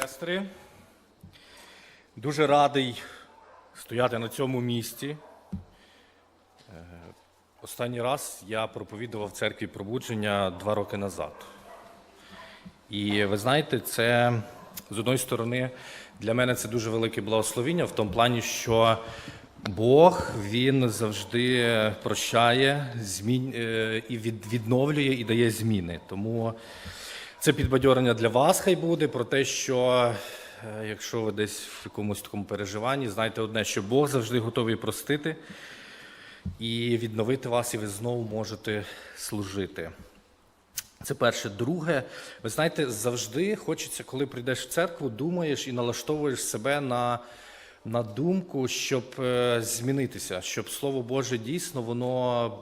сестри. Дуже радий стояти на цьому місці. Е, Останній раз я проповідував в церкві пробудження два роки назад. І ви знаєте, це з одної сторони для мене це дуже велике благословіння в тому плані, що Бог він завжди прощає змін... е, і відновлює і дає зміни. Тому це підбадьорення для вас хай буде про те, що е, якщо ви десь в якомусь такому переживанні, знайте одне, що Бог завжди готовий простити і відновити вас, і ви знову можете служити. Це перше. Друге, ви знаєте, завжди хочеться, коли прийдеш в церкву, думаєш і налаштовуєш себе на, на думку, щоб е, змінитися, щоб Слово Боже дійсно воно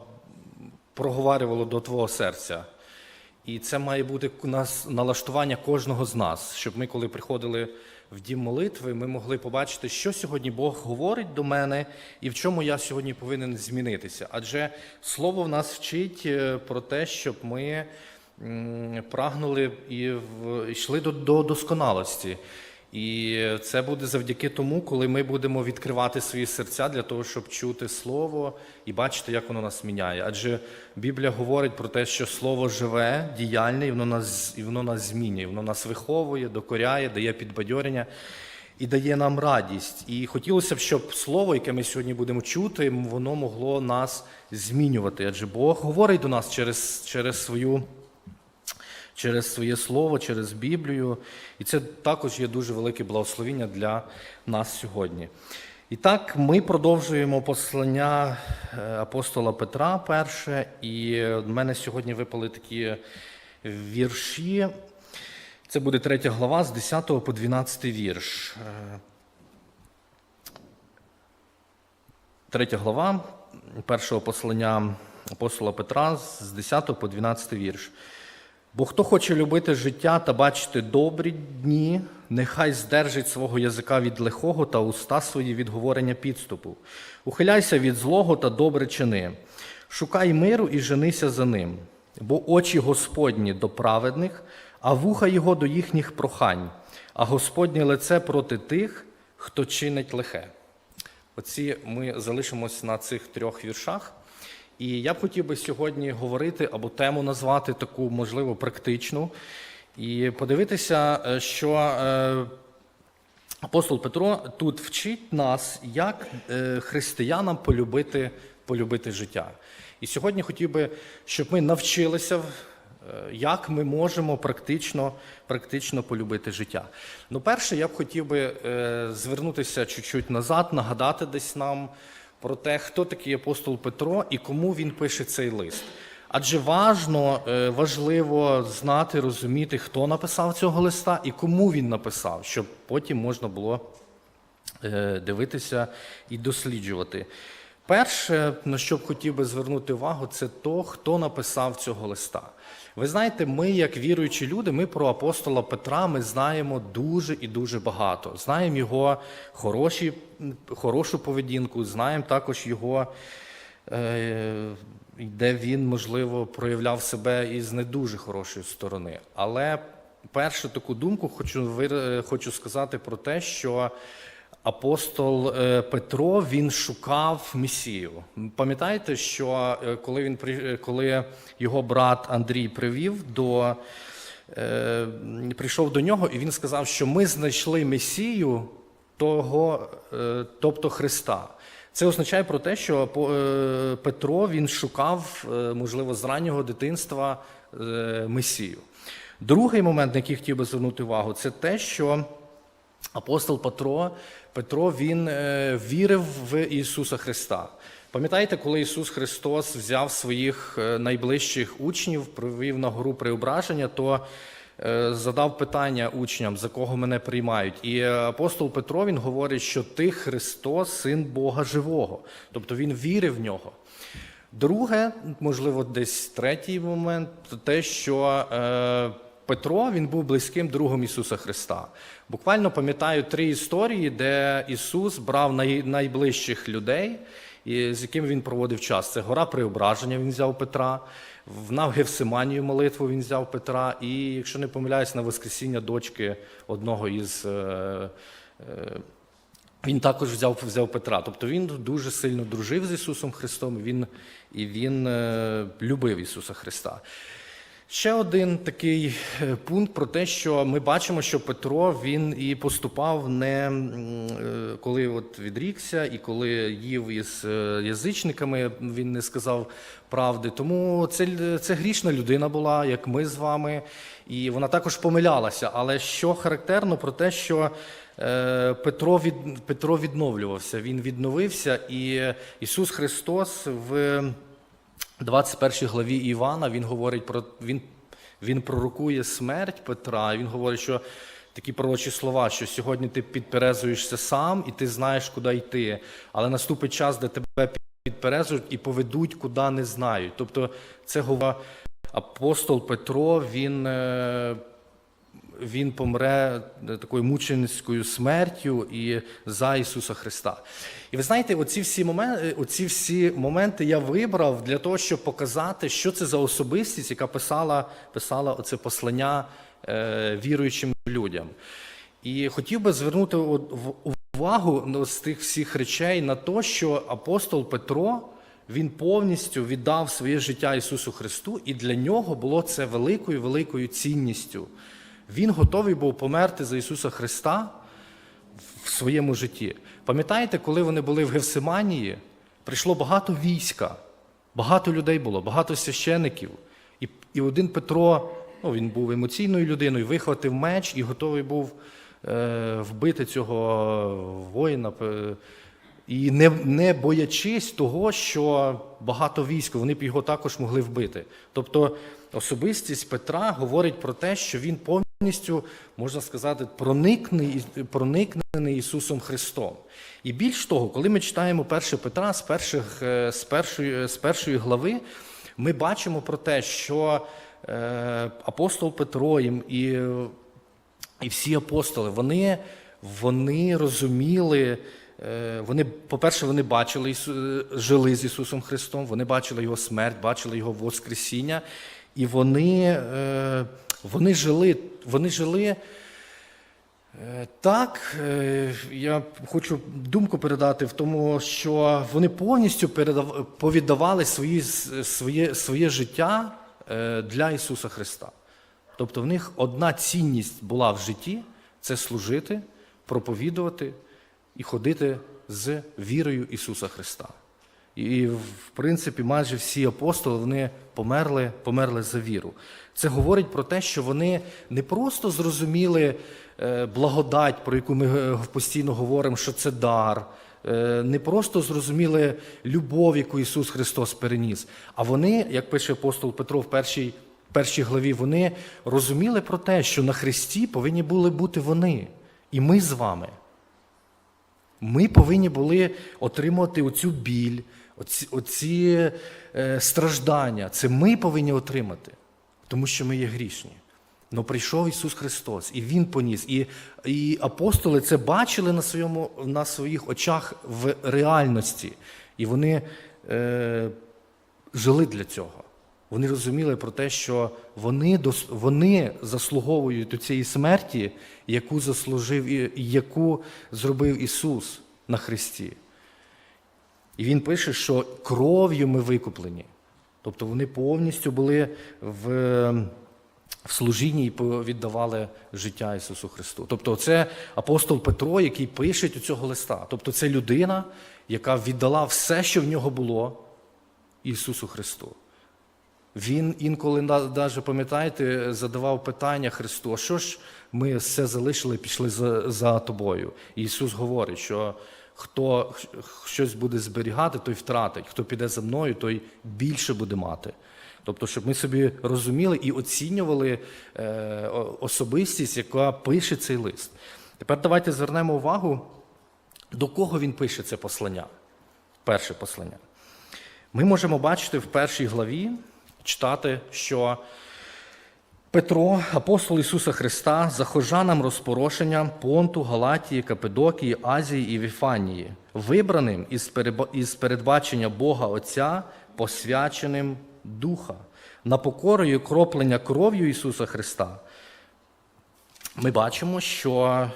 проговарювало до твого серця. І це має бути нас налаштування кожного з нас, щоб ми, коли приходили в дім молитви, ми могли побачити, що сьогодні Бог говорить до мене і в чому я сьогодні повинен змінитися. Адже слово в нас вчить е, про те, щоб ми прагнули і йшли до досконалості. І це буде завдяки тому, коли ми будемо відкривати свої серця для того, щоб чути слово і бачити, як воно нас міняє. Адже Біблія говорить про те, що слово живе, діяльне, і воно нас, і воно нас змінює, воно нас виховує, докоряє, дає підбадьорення і дає нам радість. І хотілося б, щоб слово, яке ми сьогодні будемо чути, воно могло нас змінювати. Адже Бог говорить до нас через, через свою через своє слово, через Біблію. І це також є дуже велике благословіння для нас сьогодні. І так, ми продовжуємо послання е, апостола Петра перше, і в мене сьогодні випали такі вірші. Це буде третя глава з 10 по 12 вірш. Е, Третя глава першого послання апостола Петра з 10 по 12 вірш. Бо хто хоче любити життя та бачити добрі дні, нехай здержить свого язика від лихого та уста свої від говорення підступу. Ухиляйся від злого та добре чини. Шукай миру і женися за ним, бо очі Господні до праведних, а вуха його до їхніх прохань, а Господнє лице проти тих, хто чинить лихе. Оці ми залишимось на цих трьох віршах. І я б хотів би сьогодні говорити або тему назвати таку, можливо, практичну, і подивитися, е, що е, апостол Петро тут вчить нас, як е, християнам полюбити, полюбити життя. І сьогодні хотів би, щоб ми навчилися, як ми можемо практично, практично полюбити життя. Ну, перше, я б хотів би звернутися чуть-чуть назад, нагадати десь нам про те, хто такий апостол Петро і кому він пише цей лист. Адже важно, е, важливо знати, розуміти, хто написав цього листа і кому він написав, щоб потім можна було е, дивитися і досліджувати. Перше, на що б хотів би звернути увагу, це то, хто написав цього листа. Ви знаєте, ми, як віруючі люди, ми про апостола Петра ми знаємо дуже і дуже багато. Знаємо його хороші, хорошу поведінку, знаємо також його, е, де він, можливо, проявляв себе із не дуже хорошої сторони. Але першу таку думку хочу, хочу сказати про те, що апостол е, Петро він шукав Месію. Пам'ятаєте, що е, коли він е, коли його брат Андрій привів до прийшов до нього, і він сказав, що ми знайшли Месію того, тобто Христа. Це означає про те, що Петро він шукав, можливо, з раннього дитинства Месію. Другий момент, на який хотів би звернути увагу, це те, що апостол Петро, Петро він е, вірив в Ісуса Христа. Пам'ятаєте, коли Ісус Христос взяв своїх е, найближчих учнів, привів на гору преображення, то е, задав питання учням, за кого мене приймають. І апостол Петро він говорить, що ти Христос, син Бога живого. Тобто він вірив в нього. Друге, можливо, десь третій момент, те, що Петро він був близьким другом Ісуса Христа. Буквально пам'ятаю три історії, де Ісус брав най, найближчих людей з яким він проводив час. Це гора Преображення, він взяв Петра, в Гевсиманію молитву він взяв Петра, і, якщо не помиляюсь, на Воскресіння дочки одного із. е, е, він також взяв, взяв Петра. Тобто він дуже сильно дружив з Ісусом Христом, він, і він е, любив Ісуса Христа. Ще один такий е, пункт про те, що ми бачимо, що Петро він і поступав не е, коли от відрікся, і коли їв із е, язичниками, він не сказав правди. Тому це, це грішна людина була, як ми з вами, і вона також помилялася. Але що характерно про те, що Петро, від, Петро відновлювався, він відновився, і Ісус Христос в 21 главі Івана він говорить про він, він пророкує смерть Петра. і Він говорить, що такі пророчі слова, що сьогодні ти підперезуєшся сам і ти знаєш, куди йти. Але наступить час, де тебе підперезують і поведуть, куди не знають. Тобто, це говорить апостол Петро, він. Е, він помре е, такою мученицькою смертю і за Ісуса Христа. І ви знаєте, оці всі моменти, оці всі моменти я вибрав для того, щоб показати, що це за особистість, яка писала, писала оце послання е, віруючим людям. І хотів би звернути увагу з тих всіх речей на те, що апостол Петро він повністю віддав своє життя Ісусу Христу, і для нього було це великою великою цінністю. Він готовий був померти за Ісуса Христа в своєму житті. Пам'ятаєте, коли вони були в Гевсиманії, прийшло багато війська, багато людей було, багато священиків. І, і один Петро, ну, він був емоційною людиною, вихватив меч і готовий був е, вбити цього воїна. І не, не боячись того, що багато військ, вони б його також могли вбити. Тобто особистість Петра говорить про те, що він повністю, можна сказати, проникнений, Ісусом Христом. І більш того, коли ми читаємо 1 Петра з, перших, е, з, першої, з першої глави, ми бачимо про те, що е, апостол Петро і, і всі апостоли, вони, вони розуміли, е, вони, по-перше, вони бачили, жили з Ісусом Христом, вони бачили Його смерть, бачили Його Воскресіння, і вони, е, вони жили, вони жили Е, Так, е, я хочу думку передати в тому, що вони повністю передав, повіддавали свої, своє, своє життя е, для Ісуса Христа. Тобто в них одна цінність була в житті це служити, проповідувати і ходити з вірою Ісуса Христа. І, в принципі, майже всі апостоли вони померли, померли за віру. Це говорить про те, що вони не просто зрозуміли е, благодать, про яку ми е, постійно говоримо, що це дар, е, не просто зрозуміли любов, яку Ісус Христос переніс, а вони, як пише апостол Петро в першій, першій главі, вони розуміли про те, що на Христі повинні були бути вони, і ми з вами. Ми повинні були отримувати оцю біль, оці, оці е, страждання. Це ми повинні отримати, тому що ми є грішні. Но прийшов Ісус Христос, і Він поніс. І, і апостоли це бачили на, своєму, на своїх очах в реальності. І вони е, жили для цього. Вони розуміли про те, що вони, дос- вони заслуговують до цієї смерті, яку заслужив яку зробив Ісус на Христі. І Він пише, що кров'ю ми викуплені. Тобто вони повністю були в, в служінні і віддавали життя Ісусу Христу. Тобто, це апостол Петро, який пише у цього листа. Тобто, це людина, яка віддала все, що в нього було, Ісусу Христу. Він інколи навіть, пам'ятаєте, задавав питання Христу, а що ж ми все залишили і пішли за, за тобою? І Ісус говорить, що хто щось буде зберігати, той втратить, хто піде за мною, той більше буде мати. Тобто, щоб ми собі розуміли і оцінювали е, особистість, яка пише цей лист. Тепер давайте звернемо увагу, до кого він пише це послання. Перше послання. Ми можемо бачити в першій главі, читати, що Петро, апостол Ісуса Христа, захожанам розпорошення Понту, Галатії, Капедокії, Азії і Віфанії, вибраним із передбачення Бога Отця, посвяченим Духа, на покору і кроплення кров'ю Ісуса Христа. Ми бачимо, що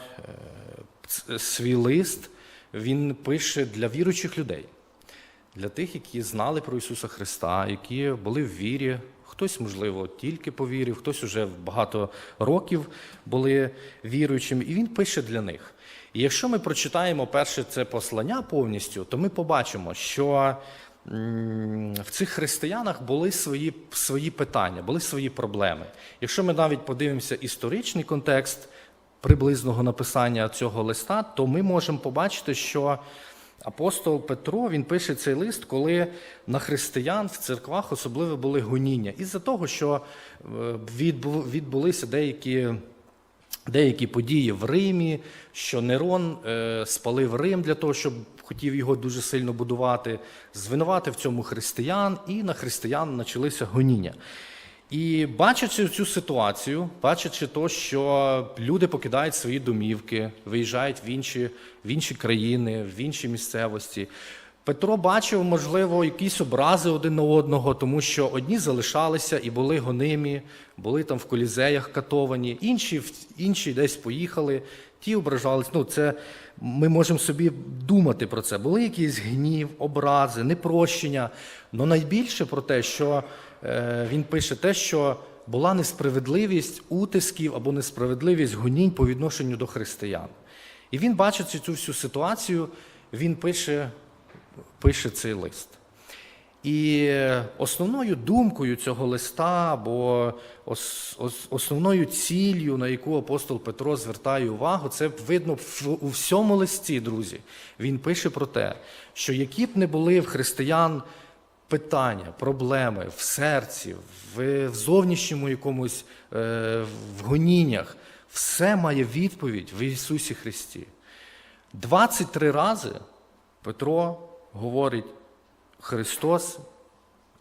е, свій лист він пише для віруючих людей, для тих, які знали про Ісуса Христа, які були в вірі. Хтось, можливо, тільки повірив, хтось уже багато років були віруючими, і він пише для них. І якщо ми прочитаємо перше це послання повністю, то ми побачимо, що в цих християнах були свої, свої питання, були свої проблеми. Якщо ми навіть подивимося історичний контекст приблизного написання цього листа, то ми можемо побачити, що апостол Петро він пише цей лист, коли на християн в церквах особливо були гоніння. Із-за того, що е, відбулися деякі. Деякі події в Римі, що Нерон е, спалив Рим для того, щоб хотів його дуже сильно будувати, звинуватив в цьому християн, і на християн почалися гоніння. І бачачи цю ситуацію, бачачи то, що люди покидають свої домівки, виїжджають в інші, в інші країни, в інші місцевості. Петро бачив, можливо, якісь образи один на одного, тому що одні залишалися і були гонимі, були там в колізеях катовані, інші, інші десь поїхали, ті ображались. Ну, це ми можемо собі думати про це. Були якісь гнів, образи, непрощення. Але найбільше про те, що е, він пише те, що була несправедливість утисків або несправедливість гонінь по відношенню до християн. І він, бачить цю всю ситуацію, він пише пише цей лист. І основною думкою цього листа, або ос- ос- основною ціллю, на яку апостол Петро звертає увагу, це видно у всьому листі, друзі. Він пише про те, що які б не були в християн питання, проблеми в серці, в, в зовнішньому якомусь е, в гоніннях, все має відповідь в Ісусі Христі. 23 рази Петро говорить, Христос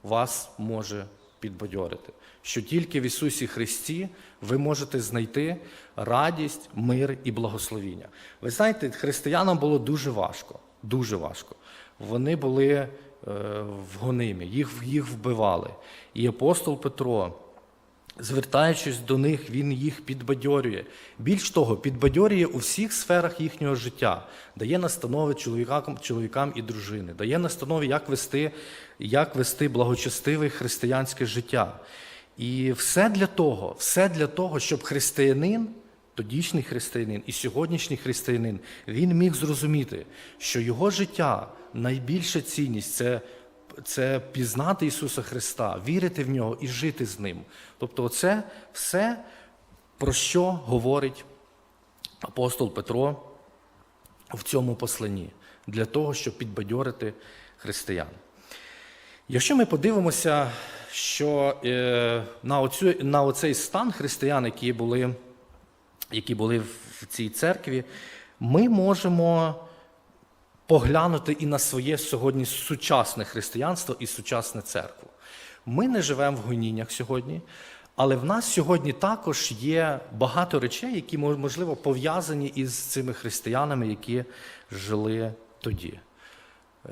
вас може підбадьорити, що тільки в Ісусі Христі ви можете знайти радість, мир і благословіння. Ви знаєте, християнам було дуже важко, дуже важко. Вони були е, в гонимі, їх, їх вбивали. І апостол Петро, Звертаючись до них, він їх підбадьорює. Більш того, підбадьорює у всіх сферах їхнього життя, дає настанови чоловікам, чоловікам і дружини, дає настанови, як вести, як вести благочестиве християнське життя. І все для того, все для того, щоб християнин, тодішній християнин і сьогоднішній християнин, він міг зрозуміти, що його життя найбільша цінність це це пізнати Ісуса Христа, вірити в нього і жити з Ним. Тобто, це все, про що говорить апостол Петро в цьому посланні, для того, щоб підбадьорити християн. Якщо ми подивимося, що е, на, оцю, на оцей стан християн, які були, які були в цій церкві, ми можемо поглянути і на своє сьогодні сучасне християнство і сучасну церкву. Ми не живемо в гоніннях сьогодні, але в нас сьогодні також є багато речей, які можливо пов'язані із цими християнами, які жили тоді. Е,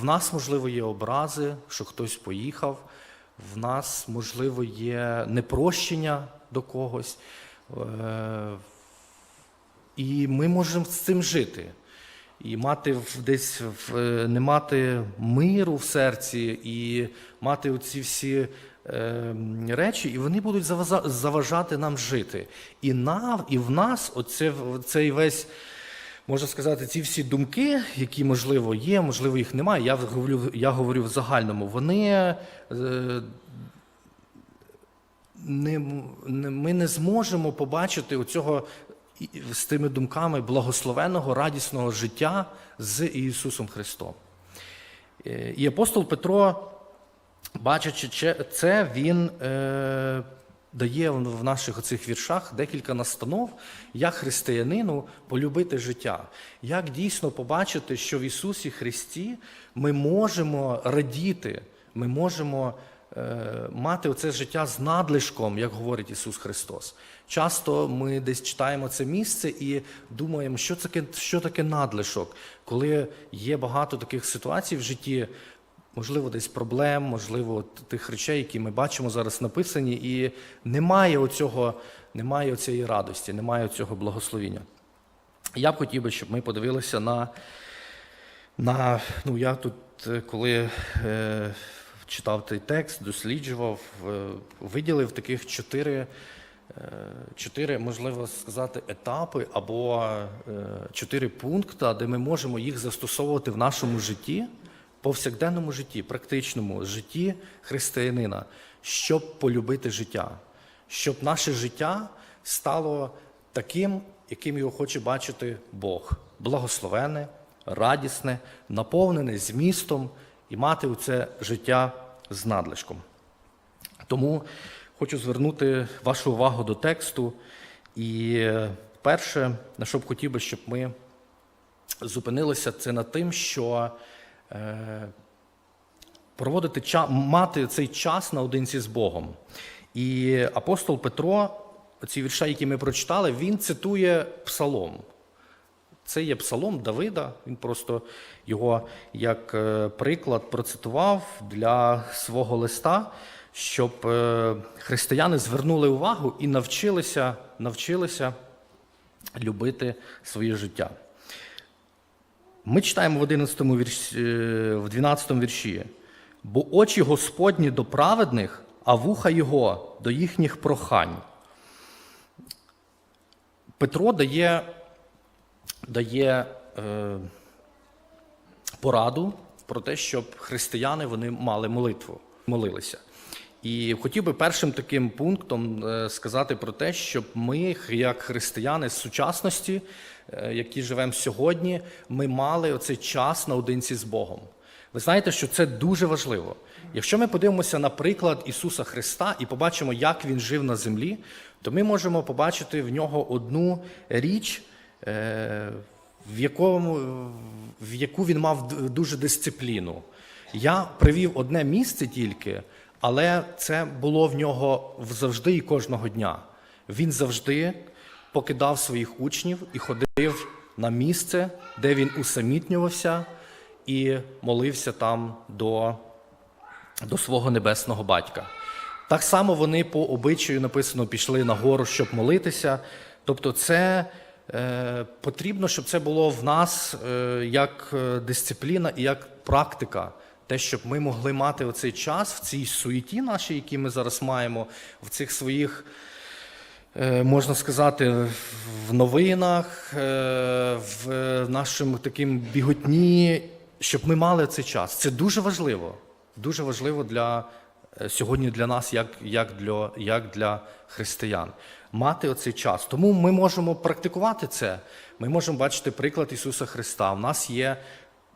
В нас, можливо, є образи, що хтось поїхав, в нас, можливо, є непрощення до когось. Е, І ми можемо з цим жити. І мати десь е, не мати миру в серці, і мати оці всі е, речі, і вони будуть заважати нам жити. І, на, і в нас оце, цей весь, можна сказати, ці всі думки, які, можливо, є, можливо, їх немає. Я говорю, я говорю в загальному, вони. Е, не, не, ми не зможемо побачити оцього з тими думками благословеного, радісного життя з Ісусом Христом. Е, І апостол Петро, бачачи це, він е, дає в наших оцих віршах декілька настанов, як християнину полюбити життя, як дійсно побачити, що в Ісусі Христі ми можемо радіти, ми можемо мати оце життя з надлишком, як говорить Ісус Христос. Часто ми десь читаємо це місце і думаємо, що таке, що таке надлишок, коли є багато таких ситуацій в житті, можливо, десь проблем, можливо, тих речей, які ми бачимо зараз написані, і немає оцього, немає цієї радості, немає цього благословіння. Я б хотів би, щоб ми подивилися на, на ну я тут, е, коли е, читав той текст, досліджував, е, виділив таких чотири, е, чотири, можливо сказати, етапи або е, чотири пункти, де ми можемо їх застосовувати в нашому житті, повсякденному житті, практичному житті християнина, щоб полюбити життя, щоб наше життя стало таким, яким його хоче бачити Бог, благословене, радісне, наповнене змістом і мати у це життя з надлишком. Тому хочу звернути вашу увагу до тексту. І перше, на що б хотів би, щоб ми зупинилися, це над тим, що е, проводити мати цей час наодинці з Богом. І апостол Петро, ці вірша, які ми прочитали, він цитує псалом. Це є псалом Давида. Він просто його як е, приклад процитував для свого листа, щоб е, християни звернули увагу і навчилися, навчилися любити своє життя. Ми читаємо в 11 вірші, е, в 12 вірші. Бо очі Господні до праведних, а вуха Його до їхніх прохань. Петро дає, дає е, пораду про те, щоб християни вони мали молитву, молилися. І хотів би першим таким пунктом е, сказати про те, щоб ми, як християни з сучасності, е, які живемо сьогодні, ми мали оцей час наодинці з Богом. Ви знаєте, що це дуже важливо. Якщо ми подивимося на приклад Ісуса Христа і побачимо, як Він жив на землі, то ми можемо побачити в нього одну річ, в, якому, в яку він мав дуже дисципліну. Я привів одне місце тільки, але це було в нього завжди і кожного дня. Він завжди покидав своїх учнів і ходив на місце, де він усамітнювався і молився там до, до свого небесного батька. Так само вони по обичаю написано пішли на гору, щоб молитися. Тобто, це е, потрібно, щоб це було в нас е, як е, дисципліна і як практика. Те, щоб ми могли мати оцей час в цій суеті нашій, які ми зараз маємо, в цих своїх, е, можна сказати, в новинах, е, в нашому таким біготні, щоб ми мали цей час. Це дуже важливо. Дуже важливо для е, сьогодні для нас, як, як, для, як для християн. Мати оцей час. Тому ми можемо практикувати це. Ми можемо бачити приклад Ісуса Христа. У нас є.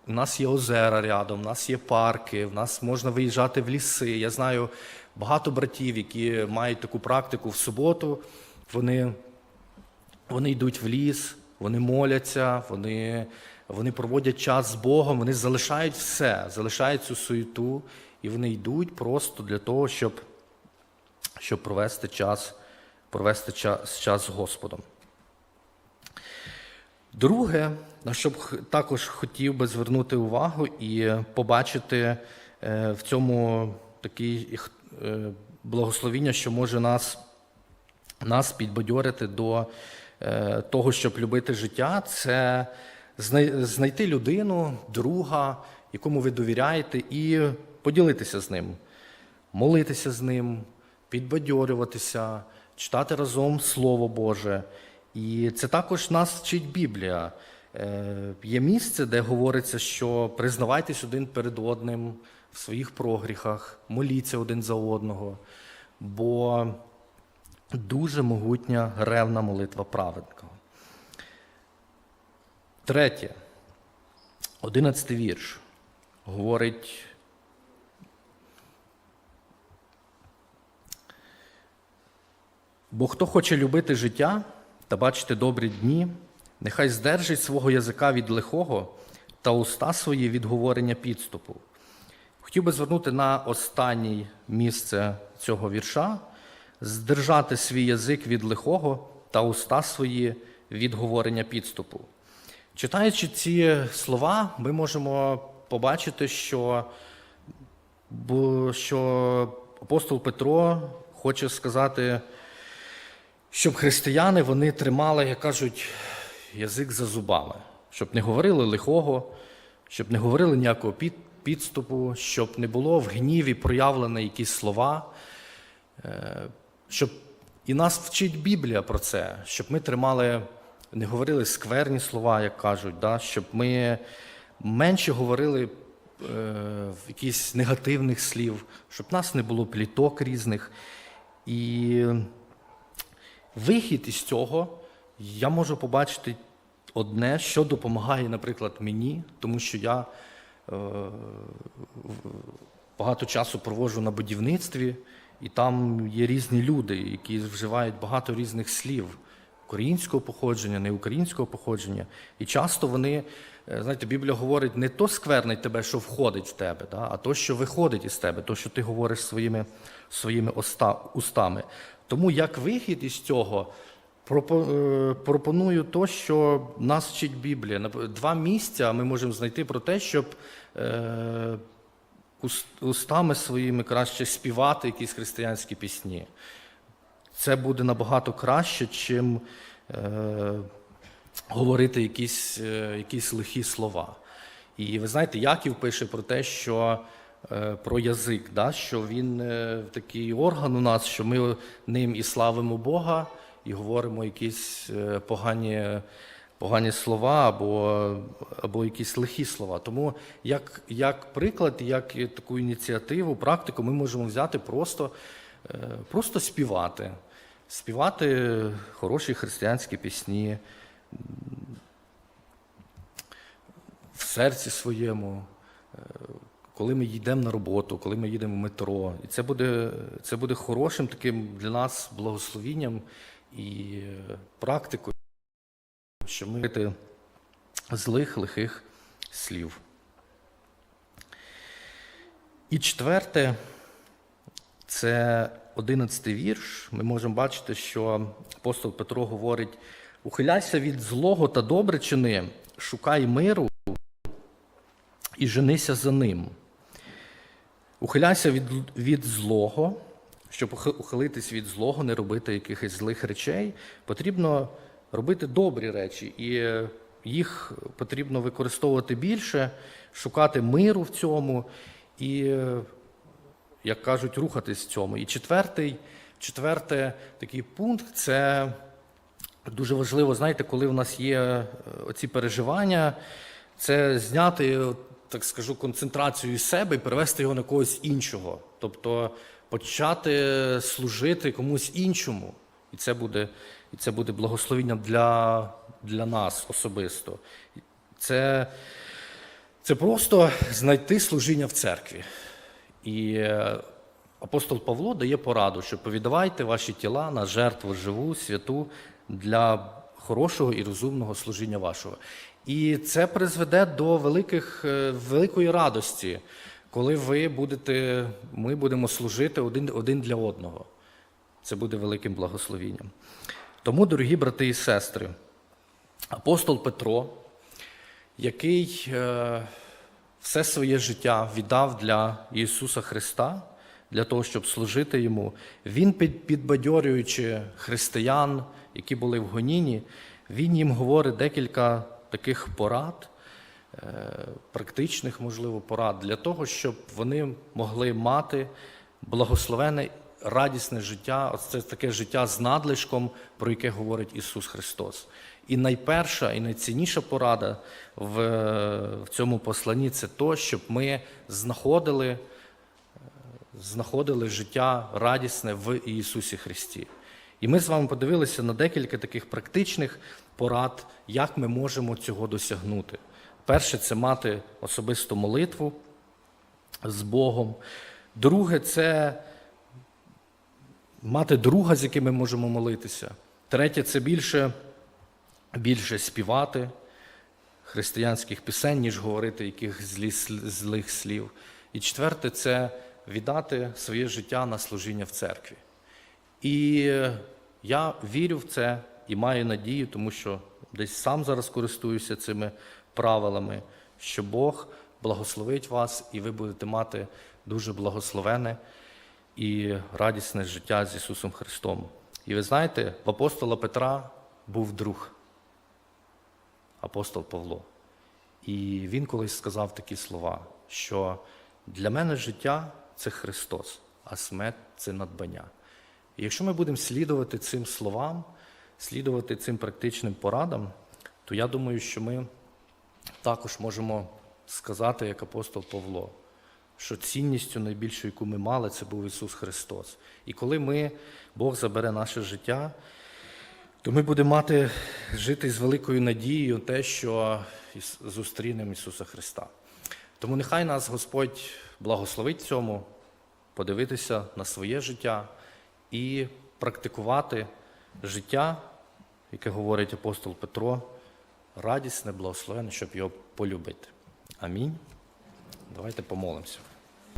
У нас є озера рядом, у нас є парки, в нас можна виїжджати в ліси. Я знаю багато братів, які мають таку практику в суботу. Вони, вони йдуть в ліс, вони моляться, вони, вони проводять час з Богом, вони залишають все, залишають цю суету, і вони йдуть просто для того, щоб, щоб провести час, провести час, час з Господом. Друге, на що б також хотів би звернути увагу і побачити е, в цьому таке благословіння, що може нас, нас підбадьорити до е, того, щоб любити життя, це знайти людину, друга, якому ви довіряєте, і поділитися з ним, молитися з ним, підбадьорюватися, читати разом Слово Боже. І це також нас вчить Біблія. Е, Є місце, де говориться, що признавайтесь один перед одним в своїх прогріхах, моліться один за одного, бо дуже могутня ревна молитва праведника. Третє, одинадцятий вірш говорить. Бо хто хоче любити життя та бачити добрі дні, нехай здержить свого язика від лихого та уста свої від говорення підступу. Хотів би звернути на останнє місце цього вірша, здержати свій язик від лихого та уста свої від говорення підступу. Читаючи ці слова, ми можемо побачити, що, що апостол Петро хоче сказати, щоб християни вони тримали, як кажуть, язик за зубами, щоб не говорили лихого, щоб не говорили ніякого підступу, щоб не було в гніві проявлені якісь слова, е, щоб і нас вчить Біблія про це, щоб ми тримали, не говорили скверні слова, як кажуть, да? щоб ми менше говорили е, в якісь негативних слів, щоб нас не було пліток різних. І вихід із цього я можу побачити одне, що допомагає, наприклад, мені, тому що я е, багато часу проводжу на будівництві, і там є різні люди, які вживають багато різних слів українського походження, не українського походження. І часто вони, е, знаєте, Біблія говорить, не то сквернить тебе, що входить в тебе, да, а то, що виходить із тебе, то, що ти говориш своїми, своїми оста- устами. Тому як вихід із цього е, пропоную то, що нас вчить Біблія. Два місця ми можемо знайти про те, щоб е, устами своїми краще співати якісь християнські пісні. Це буде набагато краще, чим е, говорити якісь, якісь лихі слова. І ви знаєте, Яків пише про те, що про язик, да, що він е, такий орган у нас, що ми ним і славимо Бога, і говоримо якісь е, погані, погані слова або, або якісь лихі слова. Тому як, як приклад, як таку ініціативу, практику ми можемо взяти просто, е, просто співати. Співати хороші християнські пісні в серці своєму, е, коли ми йдемо на роботу, коли ми їдемо в метро. І це буде, це буде хорошим таким для нас благословінням і е, практикою, що ми злих, лихих слів. І четверте, це одинадцятий вірш. Ми можемо бачити, що апостол Петро говорить: ухиляйся від злого та добре чини, шукай миру і женися за ним. Ухиляйся від, від злого, щоб ухилитись від злого, не робити якихось злих речей, потрібно робити добрі речі, і е, їх потрібно використовувати більше, шукати миру в цьому і, е, як кажуть, рухатись в цьому. І четвертий, четвертий такий пункт це дуже важливо, знаєте, коли в нас є е, оці переживання, це зняти, так скажу, концентрацію себе і перевести його на когось іншого. Тобто почати служити комусь іншому. І це буде, і це буде благословінням для, для нас особисто. Це, це просто знайти служіння в церкві. І е, апостол Павло дає пораду, що повідавайте ваші тіла на жертву живу, святу для хорошого і розумного служіння вашого. І це призведе до великих, е, великої радості, коли ви будете, ми будемо служити один, один для одного. Це буде великим благословінням. Тому, дорогі брати і сестри, апостол Петро, який е, все своє життя віддав для Ісуса Христа, для того, щоб служити Йому, Він, підбадьорюючи християн, які були в гонінні, Він їм говорить декілька таких порад, е, практичних, можливо, порад для того, щоб вони могли мати благословене, радісне життя, Ось це таке життя з надлишком, про яке говорить Ісус Христос. І найперша і найцінніша порада в, в цьому посланні це то, щоб ми знаходили, знаходили життя радісне в Ісусі Христі. І ми з вами подивилися на декілька таких практичних порад, як ми можемо цього досягнути. Перше це мати особисту молитву з Богом. Друге це мати друга, з яким ми можемо молитися. Третє це більше, більше співати християнських пісень, ніж говорити яких злі, злих слів. І четверте це віддати своє життя на служіння в церкві. І я вірю в це і маю надію, тому що десь сам зараз користуюся цими правилами, що Бог благословить вас, і ви будете мати дуже благословене і радісне життя з Ісусом Христом. І ви знаєте, в апостола Петра був друг, апостол Павло. І він колись сказав такі слова, що для мене життя це Христос, а смерть це надбання. І якщо ми будемо слідувати цим словам, слідувати цим практичним порадам, то я думаю, що ми також можемо сказати, як апостол Павло, що цінністю найбільшою, яку ми мали, це був Ісус Христос. І коли ми, Бог забере наше життя, то ми будемо мати жити з великою надією те, що зустрінемо Ісуса Христа. Тому нехай нас Господь благословить цьому, подивитися на своє життя і практикувати життя, яке говорить апостол Петро, радісне, благословенне, щоб його полюбити. Амінь. Давайте помолимося.